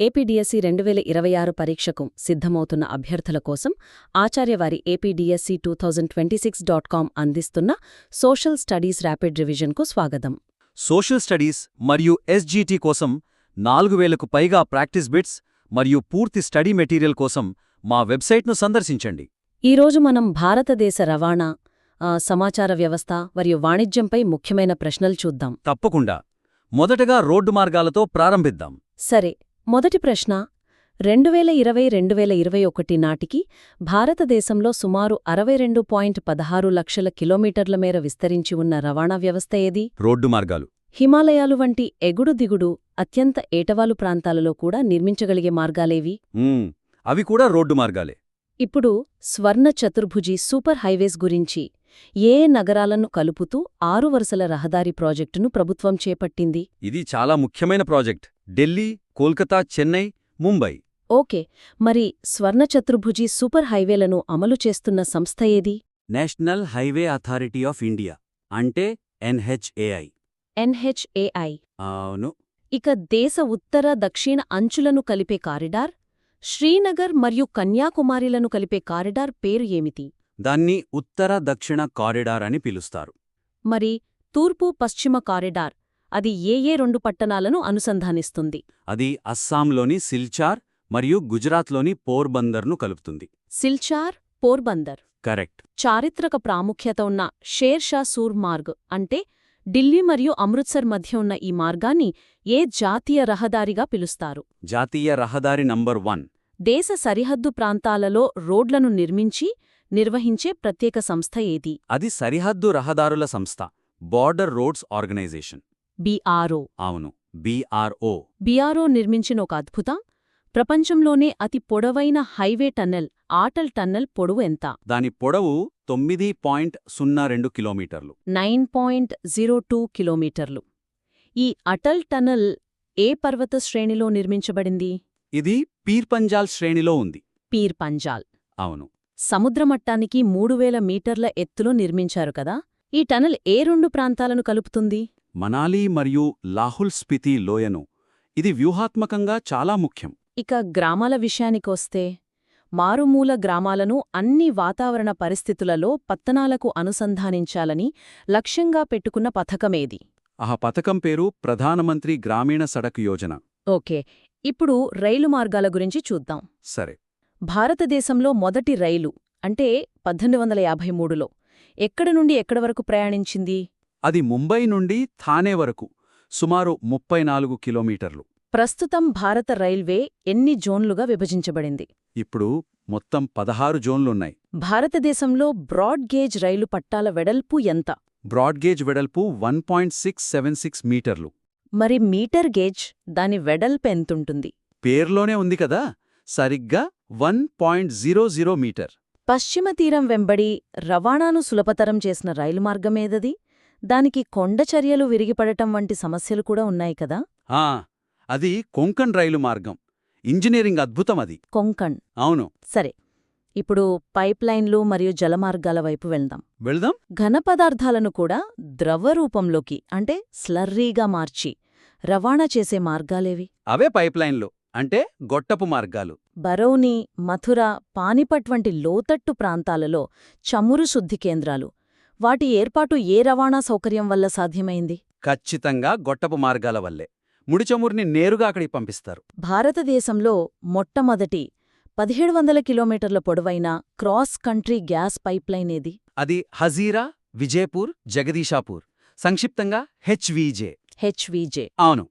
APDSC రెండు వేల ఇరవై ఆరు పరీక్షకు సిద్ధమవుతున్న అభ్యర్థుల కోసం ఆచార్యవారి APDSC two thousand twenty six dot com అందిస్తున్న సోషల్ స్టడీస్ ర్యాపిడ్ రివిజన్కు స్వాగతం. సోషల్ స్టడీస్ మరియు ఎస్జీటీ కోసం నాలుగు వేలకు పైగా ప్రాక్టీస్ బిట్స్ మరియు పూర్తి స్టడీ మెటీరియల్ కోసం మా వెబ్సైట్ను సందర్శించండి. ఈరోజు మనం భారతదేశ రవాణా సమాచార వ్యవస్థ మరియు వాణిజ్యంపై ముఖ్యమైన ప్రశ్నలు చూద్దాం. తప్పకుండా. మొదటగా రోడ్డు మార్గాలతో ప్రారంభిద్దాం. సరే మొదటి ప్రశ్న రెండు వేల ఇరవై రెండు వేల ఇరవై ఒకటి నాటికి భారతదేశంలో సుమారు అరవై రెండు పాయింట్ పదహారు లక్షల కిలోమీటర్ల మేర విస్తరించి ఉన్న రవాణా వ్యవస్థ ఏది? రోడ్డు మార్గాలు. హిమాలయాలు వంటి ఎగుడు దిగుడు అత్యంత ఏటవాలు ప్రాంతాలలో కూడా నిర్మించగలిగే మార్గాలేవి? అవి కూడా రోడ్డు మార్గాలే. ఇప్పుడు స్వర్ణ చతుర్భుజి సూపర్ హైవేస్ గురించి ఏ నగరాలను కలుపుతూ ఆరు వరుసల రహదారి ప్రాజెక్టును ప్రభుత్వం చేపట్టింది? ఇది చాలా ముఖ్యమైన ప్రాజెక్ట్. ఢిల్లీ కోల్కతా చెన్నై ముంబై. ఓకే. మరి స్వర్ణ చతుర్భుజి సూపర్ హైవేలను అమలు చేస్తున్న సంస్థ ఏది? National Highway Authority of India అంటే ఎన్హెచ్ఏఐ. ఎన్హెచ్ఏఐ. అవును. ఇక దేశ ఉత్తర దక్షిణ అంచులను కలిపే కారిడార్ శ్రీనగర్ మరియు కన్యాకుమారిలను కలిపే కారిడార్ పేరు ఏమిటి? దాన్ని ఉత్తర దక్షిణ కారిడార్ అని పిలుస్తారు. మరి తూర్పు పశ్చిమ కారిడార్ అది ఏ ఏ రెండు పట్టణాలను అనుసంధానిస్తుంది? అది అస్సాంలోని సిల్చార్ మరియు గుజరాత్లోని పోర్బందర్ను కలుపుతుంది. సిల్చార్ పోర్బందర్. కరెక్ట్. చారిత్రక ప్రాముఖ్యత ఉన్న షేర్ షా సూర్ మార్గ్ అంటే ఢిల్లీ మరియు అమృత్సర్ మధ్య ఉన్న ఈ మార్గాన్ని ఏ జాతీయ రహదారిగా పిలుస్తారు? జాతీయ రహదారి నంబర్ వన్. దేశ సరిహద్దు ప్రాంతాలలో రోడ్లను నిర్మించి నిర్వహించే ప్రత్యేక సంస్థ ఏది? అది సరిహద్దు రహదారుల సంస్థ బార్డర్ రోడ్స్ ఆర్గనైజేషన్ బీఆర్ఓ అవును బీఆర్ఓ బీఆర్ఓ నిర్మించిన ఒక అద్భుతం ప్రపంచంలోనే అతి పొడవైన హైవే టన్నెల్ ఆటల్ టన్నెల్ పొడవు ఎంత? దాని పొడవు తొమ్మిది పాయింట్ సున్నా రెండు కిలోమీటర్లు. నైన్ పాయింట్ జీరో టూ కిలోమీటర్లు. ఈ అటల్ టన్నెల్ ఏ పర్వత శ్రేణిలో నిర్మించబడింది? ఇది పీర్పంజాల్ శ్రేణిలో ఉంది. పీర్ పంజాల్ అవును సముద్రమట్టానికి మూడు వేల మీటర్ల ఎత్తులో నిర్మించారు కదా? ఈ టనల్ ఏ రెండు ప్రాంతాలను కలుపుతుంది? మనాలి మరియు లాహుల్ స్పితి లోయను. ఇది వ్యూహాత్మకంగా చాలా ముఖ్యం. ఇక గ్రామాల విషయానికొస్తే మారుమూల గ్రామాలను అన్ని వాతావరణ పరిస్థితులలో పత్తనాలకు అనుసంధానించాలని లక్ష్యంగా పెట్టుకున్న పథకమేది. ఆ పథకం పేరు ప్రధానమంత్రి గ్రామీణ సడక్ యోజన. ఓకే ఇప్పుడు రైలు మార్గాల గురించి చూద్దాం. సరే. భారతదేశంలో మొదటి రైలు అంటే పద్దెనిమిది వందల యాభై మూడులో ఎక్కడి నుండి ఎక్కడి వరకు ప్రయాణించింది? అది ముంబై నుండి థానే వరకు సుమారు ముప్పై నాలుగు కిలోమీటర్లు. ప్రస్తుతం భారత రైల్వే ఎన్ని జోన్లుగా విభజించబడింది? ఇప్పుడు మొత్తం పదహారు జోన్లున్నాయి. భారతదేశంలో బ్రాడ్ గేజ్ రైలు పట్టాల వెడల్పు ఎంత? బ్రాడ్గేజ్ వెడల్పు one point six seven six మీటర్లు. మరి మీటర్ గేజ్ దాని వెడల్పు ఎంతుంటుంది? పేర్లోనే ఉంది కదా సరిగ్గా one point zero zero metre. పశ్చిమ తీరం వెంబడి రవాణాను సులభతరం చేసిన రైలు మార్గమేదది దానికి కొండచర్యలు విరిగిపడటం వంటి సమస్యలు కూడా ఉన్నాయి కదా? ఆ అది కొంకణ్ రైలు మార్గం. ఇంజనీరింగ్ అద్భుతం అది. కొంకణ్. అవును. సరే ఇప్పుడు పైప్లైన్లు మరియు జలమార్గాల వైపు వెళ్దాం. వెళ్దాం? ఘన పదార్థాలను కూడా ద్రవ రూపంలోకి అంటే స్లర్రీగా మార్చి రవాణా చేసే మార్గాలేవి? అవే పైప్లైన్లు అంటే గొట్టపు మార్గాలు. బరౌని మథుర పానిపట్ వంటి లోతట్టు ప్రాంతాలలో చమురు శుద్ధి కేంద్రాలు వాటి ఏర్పాటు ఏ రవాణా సౌకర్యం వల్ల సాధ్యమైంది? ఖచ్చితంగా గొట్టపు మార్గాల వల్లే. ముడిచమురిని నేరుగా అక్కడికి పంపిస్తారు. భారతదేశంలో మొట్టమొదటి పదిహేడు వందల కిలోమీటర్ల పొడవైన క్రాస్ కంట్రీ గ్యాస్ పైప్లైన్ ఏది? అది హజీరా విజయపూర్ జగదీషాపూర్ సంక్షిప్తంగా హెచ్వీజే. హెచ్వీజే. అవును.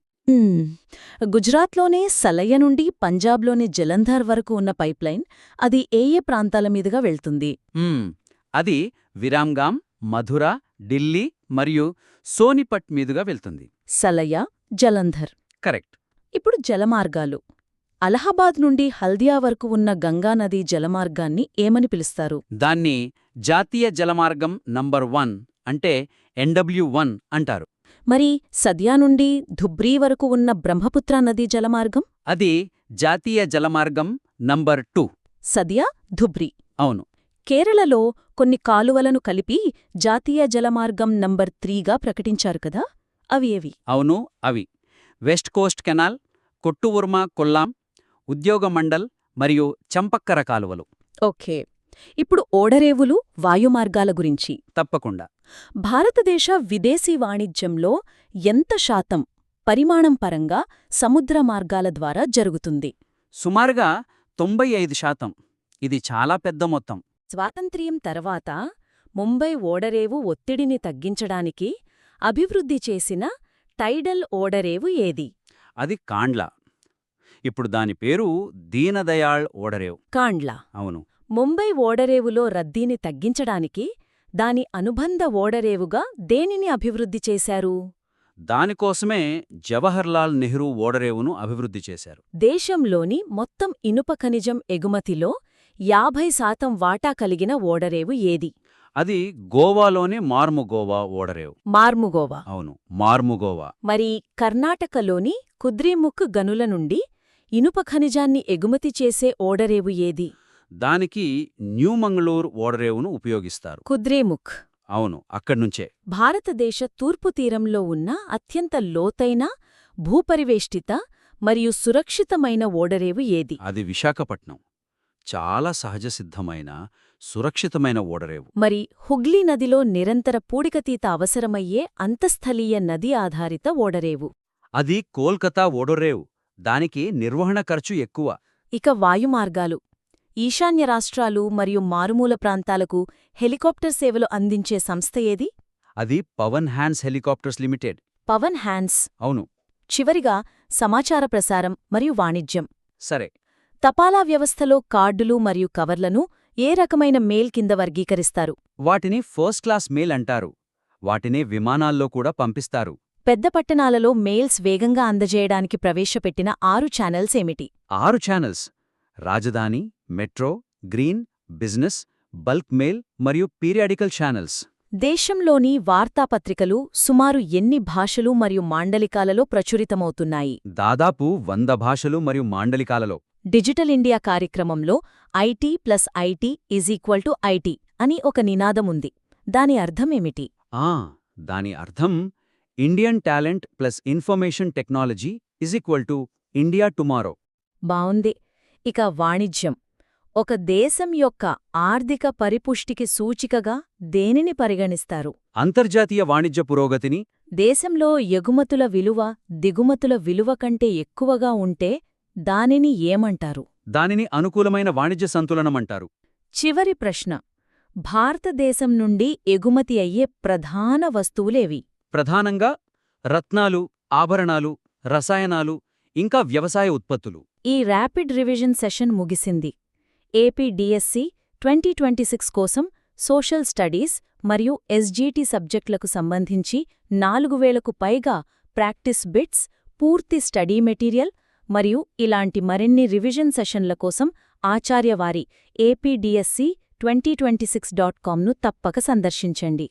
గుజరాత్లోనే సలయ నుండి పంజాబ్లోని జలంధర్ వరకు ఉన్న పైప్లైన్ అది ఏ ఏ ప్రాంతాల మీదుగా వెళ్తుంది. అది విరామ్గామ్ మధుర ఢిల్లీ మరియు సోనిపట్ మీదుగా వెళ్తుంది. సలయ జలంధర్. కరెక్ట్. ఇప్పుడు జలమార్గాలు. అలహాబాద్ నుండి హల్దియా వరకు ఉన్న గంగానదీ జలమార్గాన్ని ఏమని పిలుస్తారు? దాన్ని జాతీయ జలమార్గం నంబర్ వన్ అంటే ఎన్డబ్ల్యూ వన్ అంటారు. మరి సద్యా నుండి ధుబ్రీ వరకు ఉన్న బ్రహ్మపుత్ర నదీ జలమార్గం? అది జాతీయ జలమార్గం నంబర్ టూ. సద్యా ధుబ్రీ. అవును. కేరళలో కొన్ని కాలువలను కలిపి జాతీయ జలమార్గం నంబర్ త్రీగా ప్రకటించారు కదా? అవి ఏవి? అవును అవి. వెస్ట్ కోస్ట్ కెనాల్ కొట్టు ఉర్మ కొల్లాం ఉద్యోగ మండల్ మరియు చంపక్కర కాలువలు. ఓకే. ఇప్పుడు ఓడరేవులు వాయుమార్గాల గురించి. తప్పకుండా. భారతదేశ విదేశీ వాణిజ్యంలో ఎంత శాతం పరిమాణం పరంగా సముద్ర మార్గాల ద్వారా జరుగుతుంది? సుమారుగా తొంభై ఐదు శాతం. ఇది చాలా పెద్ద మొత్తం. స్వాతంత్ర్యం తర్వాత ముంబై ఓడరేవు ఒత్తిడిని తగ్గించడానికి అభివృద్ధి చేసిన టైడల్ ఓడరేవు ఏది? అది కాండ్లా. ఇప్పుడు దాని పేరు దీనదయాళ్ ఓడరేవ్. కాండ్లా. అవును. ముంబై ఓడరేవులో రద్దీని తగ్గించడానికి దాని అనుబంధ ఓడరేవుగా దేనిని అభివృద్ధి చేశారు? దానికోసమే జవహర్లాల్ నెహ్రూ ఓడరేవును అభివృద్ధి చేశారు. దేశంలోని మొత్తం ఇనుప ఖనిజం ఎగుమతిలో యాభై శాతం వాటా కలిగిన ఓడరేవు ఏది? అది గోవాలోని మార్ముగోవా ఓడరేవు. మార్ముగోవా. అవును మార్ముగోవా. మరి కర్ణాటకలోని కుద్రేముఖ్ గనుల నుండి ఇనుప ఖనిజాన్ని ఎగుమతి చేసే ఓడరేవు ఏది? దానికి న్యూ మంగళూరు ఓడరేవును ఉపయోగిస్తారు. కుద్రేముఖ్. అవును అక్కడ్నుంచే భారతదేశ తూర్పు తీరంలో ఉన్న అత్యంత లోతైన భూపరివేష్టిత మరియు సురక్షితమైన ఓడరేవు ఏది? అది విశాఖపట్నం. చాలా సహజసిద్ధమైన సురక్షితమైన ఓడరేవు. మరి హుగ్లీ నదిలో నిరంతర పూడికతీత అవసరమయ్యే అంతస్థలీయ నది ఆధారిత ఓడరేవు. అది కోల్కతా ఓడరేవు. దానికి నిర్వహణ ఖర్చు ఎక్కువ. ఇక వాయుమార్గాలు. ఈశాన్య రాష్ట్రాలు మరియు మారుమూల ప్రాంతాలకు హెలికాప్టర్ సేవలు అందించే సంస్థ ఏది? అది పవన్ హ్యాండ్స్ హెలికాప్టర్స్ లిమిటెడ్. పవన్ హ్యాండ్స్. అవును. చివరిగా సమాచార ప్రసారం మరియు వాణిజ్యం. సరే. తపాలా వ్యవస్థలో కార్డులు మరియు కవర్లను ఏ రకమైన మెయిల్ కింద వర్గీకరిస్తారు? వాటిని ఫస్ట్ క్లాస్ మెయిల్ అంటారు. వాటినే విమానాల్లో కూడా పంపిస్తారు. పెద్ద పట్టణాలలో మెయిల్స్ వేగంగా అందజేయడానికి ప్రవేశపెట్టిన ఆరు ఛానల్స్ ఏమిటి? ఆరు channels. Rajdhani metro green business bulk mail మరియు పీరియాడికల్ ఛానల్స్. దేశంలోని వార్తాపత్రికలు సుమారు ఎన్ని భాషలు మరియు మాండలికాలలో ప్రచురితమవుతున్నాయి? దాదాపు వంద భాషలు మరియు మాండలికాలలో. డిజిటల్ ఇండియా కార్యక్రమంలో IT plus IT is equal to IT అని ఒక నినాదముంది దాని అర్థమేమిటి ఆ దాని అర్థం Indian talent plus information technology is equal to India tomorrow. బావుంది. ఇక వాణిజ్యం. ఒక దేశం యొక్క ఆర్థిక పరిపుష్టికి సూచికగా దేనిని పరిగణిస్తారు? అంతర్జాతీయ వాణిజ్య పురోగతిని దేశంలో ఎగుమతుల విలువ దిగుమతుల విలువ కంటే ఎక్కువగా ఉంటే దానిని ఏమంటారు? దానిని అనుకూలమైన వాణిజ్య సంతులనమంటారు. చివరి ప్రశ్న. భారతదేశం నుండి ఎగుమతి అయ్యే ప్రధాన వస్తువులేవి? ప్రధానంగా రత్నాలు ఆభరణాలు రసాయనాలు ఇంకా వ్యవసాయ ఉత్పత్తులు. ఈ ర్యాపిడ్ రివిజన్ సెషన్ ముగిసింది. AP DSC twenty twenty six కోసం సోషల్ స్టడీస్ మరియు ఎస్జీటీ సబ్జెక్టులకు సంబంధించి నాలుగు వేలకు పైగా ప్రాక్టీస్ బిట్స్ పూర్తి స్టడీ మెటీరియల్ మరియు ఇలాంటి మరిన్ని రివిజన్ సెషన్ల కోసం ఆచార్యవారి APDSC twenty twenty six dot కామ్ను తప్పక సందర్శించండి.